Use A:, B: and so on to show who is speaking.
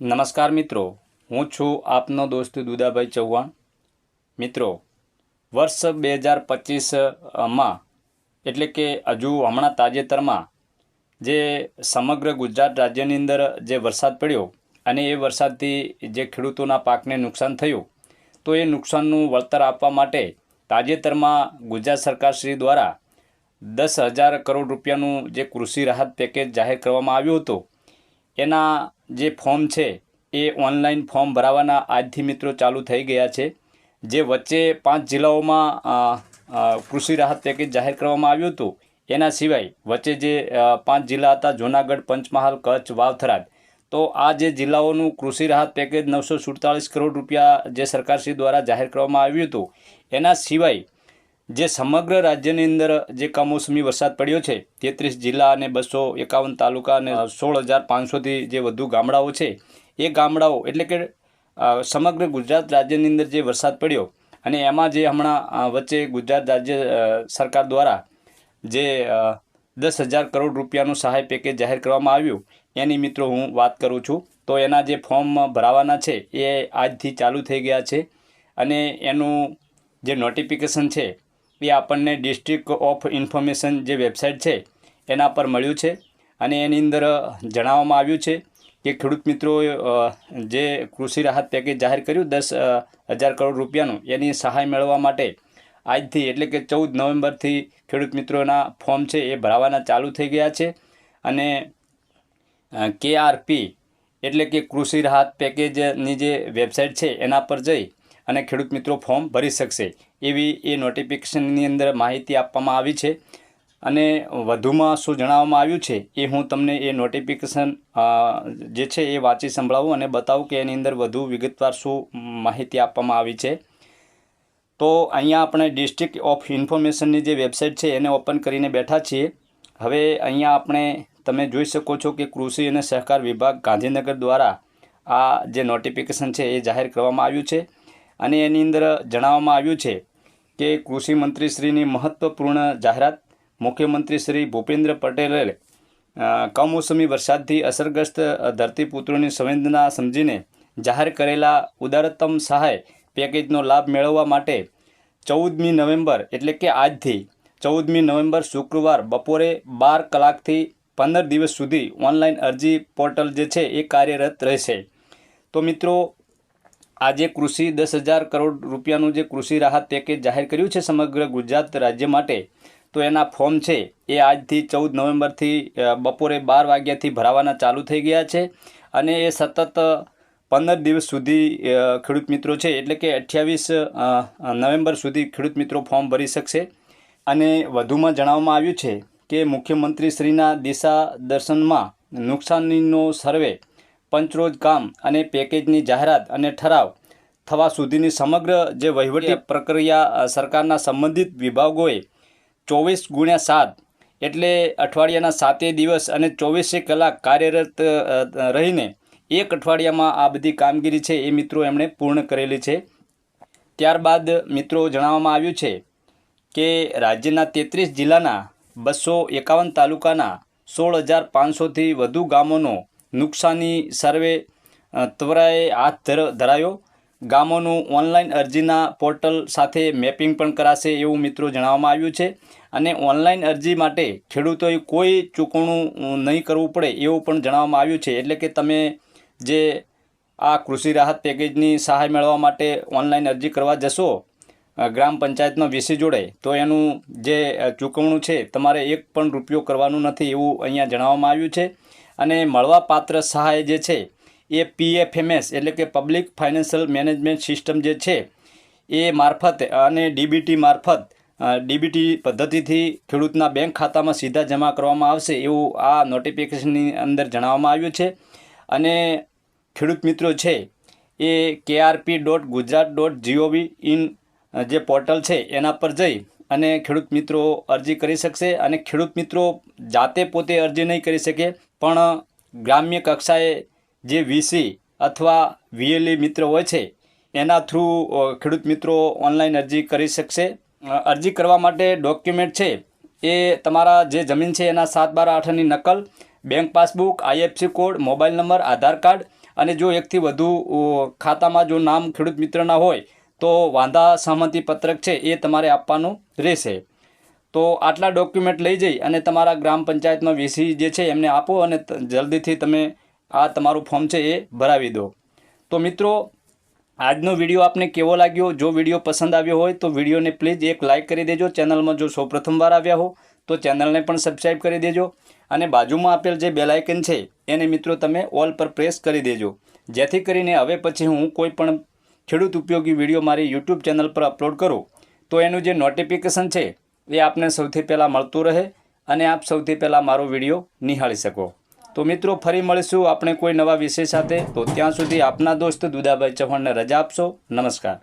A: નમસ્કાર મિત્રો, હું છું આપનો દોસ્ત દુદાભાઈ ચૌહાણ. મિત્રો, વર્ષ બે હજાર પચીસમાં, એટલે કે હજુ હમણાં તાજેતરમાં, જે સમગ્ર ગુજરાત રાજ્યની અંદર જે વરસાદ પડ્યો અને એ વરસાદથી જે ખેડૂતોના પાકને નુકસાન થયું, તો એ નુકસાનનું વળતર આપવા માટે તાજેતરમાં ગુજરાત સરકારશ્રી દ્વારા દસ હજાર કરોડ રૂપિયાનું જે કૃષિ રાહત પેકેજ જાહેર કરવામાં આવ્યું હતું, એના જે ફોર્મ છે એ ઓનલાઈન ફોર્મ ભરાવાના આજથી મિત્રો ચાલુ થઈ ગયા છે. જે વચ્ચે પાંચ જિલ્લાઓમાં કૃષિ રાહત પેકેજ જાહેર કરવામાં આવ્યું હતું, એના સિવાય વચ્ચે જે પાંચ જિલ્લા હતા, જૂનાગઢ, પંચમહાલ, કચ્છ વાવથરાદ તો આ જે જિલ્લાઓનું કૃષિ રાહત પેકેજ નવસો સુડતાલીસ કરોડ રૂપિયા જે સરકારશ્રી દ્વારા જાહેર કરવામાં આવ્યું હતું, એના સિવાય જે સમગ્ર રાજ્યની અંદર જે કમોસમી વરસાદ પડ્યો છે, તેત્રીસ જિલ્લા અને બસો એકાવન તાલુકા અને સોળ હજાર પાંચસોથી જે વધુ ગામડાઓ છે, એ ગામડાઓ એટલે કે સમગ્ર ગુજરાત રાજ્યની અંદર જે વરસાદ પડ્યો અને એમાં જે હમણાં વચ્ચે ગુજરાત રાજ્ય સરકાર દ્વારા જે દસ હજાર કરોડ રૂપિયાનું સહાય પેકેજ જાહેર કરવામાં આવ્યું, એની મિત્રો હું વાત કરું છું. તો એના જે ફોર્મ ભરાવાના છે, એ આજથી ચાલુ થઈ ગયા છે અને એનું જે નોટિફિકેશન છે એ આપણને ડિસ્ટ્રિક્ટ ઓફ ઇન્ફોર્મેશન જે વેબસાઇટ છે, એના પર મળ્યું છે. અને એની અંદર જણાવવામાં આવ્યું છે કે ખેડૂત મિત્રોએ જે કૃષિ રાહત પેકેજ જાહેર કર્યું, દસ હજાર કરોડ રૂપિયાનું, એની સહાય મેળવવા માટે આજથી એટલે કે ચૌદ નવેમ્બરથી ખેડૂત મિત્રોના ફોર્મ છે એ ભરાવાના ચાલુ થઈ ગયા છે. અને કેઆરપી એટલે કે કૃષિ રાહત પેકેજની જે વેબસાઇટ છે, એના પર જઈ અને ખેડૂત મિત્રો ફોર્મ ભરી શકશે. એવી એ નોટિફિકેશનની અંદર માહિતી આપવામાં આવી છે. અને વધુમાં શું જણાવવામાં આવ્યું છે એ હું તમને એ નોટિફિકેશન જે છે એ વાંચી સંભળાવું અને બતાવું કે એની અંદર વધુ વિગતવાર શું માહિતી આપવામાં આવી છે. તો અહીંયા આપણે ડિસ્ટ્રિક્ટ ઓફ ઇન્ફોર્મેશનની જે વેબસાઇટ છે એને ઓપન કરીને બેઠા છીએ. હવે અહીંયા આપણે તમે જોઈ શકો છો કે કૃષિ અને સહકાર વિભાગ ગાંધીનગર દ્વારા આ જે નોટિફિકેશન છે એ જાહેર કરવામાં આવ્યું છે. અને એની અંદર જણાવવામાં આવ્યું છે કે કૃષિ મંત્રીશ્રીની મહત્વપૂર્ણ જાહેરાત મુખ્યમંત્રી શ્રી ભૂપેન્દ્ર પટેલે કમોસમી વરસાદથી અસરગ્રસ્ત ધરતીપુત્રોની સંવેદના સમજીને જાહેર કરેલા ઉદારતમ સહાય પેકેજનો લાભ મેળવવા માટે ચૌદમી નવેમ્બર એટલે કે આજથી ચૌદમી નવેમ્બર શુક્રવાર બપોરે બાર કલાકથી પંદર દિવસ સુધી ઓનલાઈન અરજી પોર્ટલ જે છે એ કાર્યરત રહેશે. તો મિત્રો આજે કૃષિ દસ હજાર કરોડ રૂપિયાનું જે કૃષિ રાહત પેકેજ જાહેર કર્યું છે સમગ્ર ગુજરાત રાજ્ય માટે, તો એના ફોર્મ છે એ આજથી ચૌદ નવેમ્બરથી બપોરે બાર વાગ્યાથી ભરાવાના ચાલુ થઈ ગયા છે અને એ સતત પંદર દિવસ સુધી ખેડૂત મિત્રો છે, એટલે કે અઠ્યાવીસ નવેમ્બર સુધી ખેડૂત મિત્રો ફોર્મ ભરી શકશે. અને વધુમાં જણાવવામાં આવ્યું છે કે મુખ્યમંત્રીશ્રીના દિશા દર્શનમાં નુકસાનીનો સર્વે પંચરોજ કામ અને પેકેજની જાહેરાત અને ઠરાવ થવા સુધીની સમગ્ર જે વહીવટી પ્રક્રિયા સરકારના સંબંધિત વિભાગોએ ચોવીસ ગુણ્યા સાત એટલે અઠવાડિયાના સાતે દિવસ અને ચોવીસે કલાક કાર્યરત રહીને એક અઠવાડિયામાં આ બધી કામગીરી છે એ મિત્રો એમણે પૂર્ણ કરેલી છે. ત્યારબાદ મિત્રો જણાવવામાં આવ્યું છે કે રાજ્યના તેત્રીસ જિલ્લાના બસો એકાવન તાલુકાના સોળ હજાર પાંચસોથી વધુ ગામોનો નુકસાની સર્વે ત્વરાએ હાથ ધર, ધરાયો. ગામોનું ઓનલાઈન અરજીના પોર્ટલ સાથે મેપિંગ પણ કરાશે એવું મિત્રો જણાવવામાં આવ્યું છે. અને ઓનલાઈન અરજી માટે ખેડૂતોએ કોઈ ચૂકવણું નહીં કરવું પડે એવું પણ જણાવવામાં આવ્યું છે. એટલે કે તમે જે આ કૃષિ રાહત પેકેજની સહાય મેળવવા માટે ઓનલાઈન અરજી કરવા જશો ગ્રામ પંચાયતનો વીસી જોડે, તો એનું જે ચૂકવણું છે, તમારે એક પણ રૂપિયો કરવાનું નથી એવું અહીંયા જણાવવામાં આવ્યું છે. અને મળવાપાત્ર સહાય જે છે એ પીએફએમએસ એટલે કે પબ્લિક ફાઇનાન્શિયલ મેનેજમેન્ટ સિસ્ટમ જે છે એ મારફત અને ડીબીટી મારફત ડીબીટી પદ્ધતિથી ખેડૂતના બેંક ખાતામાં સીધા જમા કરવામાં આવશે એવું આ નોટિફિકેશનની અંદર જણાવવામાં આવ્યું છે. અને ખેડૂત મિત્રો છે એ KRP dot Gujarat dot GOV in જે પોર્ટલ છે એના પર જઈ અને ખેડૂત મિત્રો અરજી કરી શકશે અને ખેડૂત મિત્રો જાતે પોતે અરજી નહીં કરી શકે, પણ ગ્રામ્ય કક્ષાએ જે વીસી અથવા વીએલઈ મિત્ર હોય છે, એના થ્રુ ખેડૂત મિત્રો ઓનલાઈન અરજી કરી શકશે. અરજી કરવા માટે ડોક્યુમેન્ટ છે, એ તમારા જે જમીન છે એના સાત બાર આઠની નકલ, bank passbook, IFC code, mobile number, Aadhaar card અને જો એકથી વધુ ખાતામાં જો નામ ખેડૂત મિત્રના હોય તો વાંધા સહમતિ પત્રક છે એ તમારે આપવાનું રહેશે. તો આટલા ડોક્યુમેન્ટ લઈ જઈ અને તમારા ગ્રામ પંચાયતમાં વીસી જે છે એમને આપો અને જલ્દીથી તમે આ તમારું ફોર્મ છે એ ભરાવી દો. તો મિત્રો, આજનો વીડિયો આપને કેવો લાગ્યો? જો વીડિયો પસંદ આવ્યો હોય તો વિડીયોને પ્લીઝ એક લાઇક કરી દેજો. ચેનલમાં જો સૌ પ્રથમવાર આવ્યા હો તો ચેનલને પણ સબસ્ક્રાઈબ કરી દેજો અને બાજુમાં આપેલ જે બેલાઇકન છે એને મિત્રો તમે ઓલ પર પ્રેસ કરી દેજો. જેથી કરીને હવે પછી હું કોઈ પણ ખેડૂત ઉપયોગી વીડિયો મારી યુટ્યુબ ચેનલ પર અપલોડ કરું, તો એનું જે નોટિફિકેશન છે, એ આપને સૌથી પહેલાં મળતું રહે અને આપ સૌથી પહેલાં મારો વીડિયો નિહાળી શકો. તો મિત્રો, ફરી મળીશું આપણે કોઈ નવા વિષય સાથે. તો ત્યાં સુધી આપના દોસ્ત દુદાભાઈ ચૌહાણને રજા આપશો. નમસ્કાર.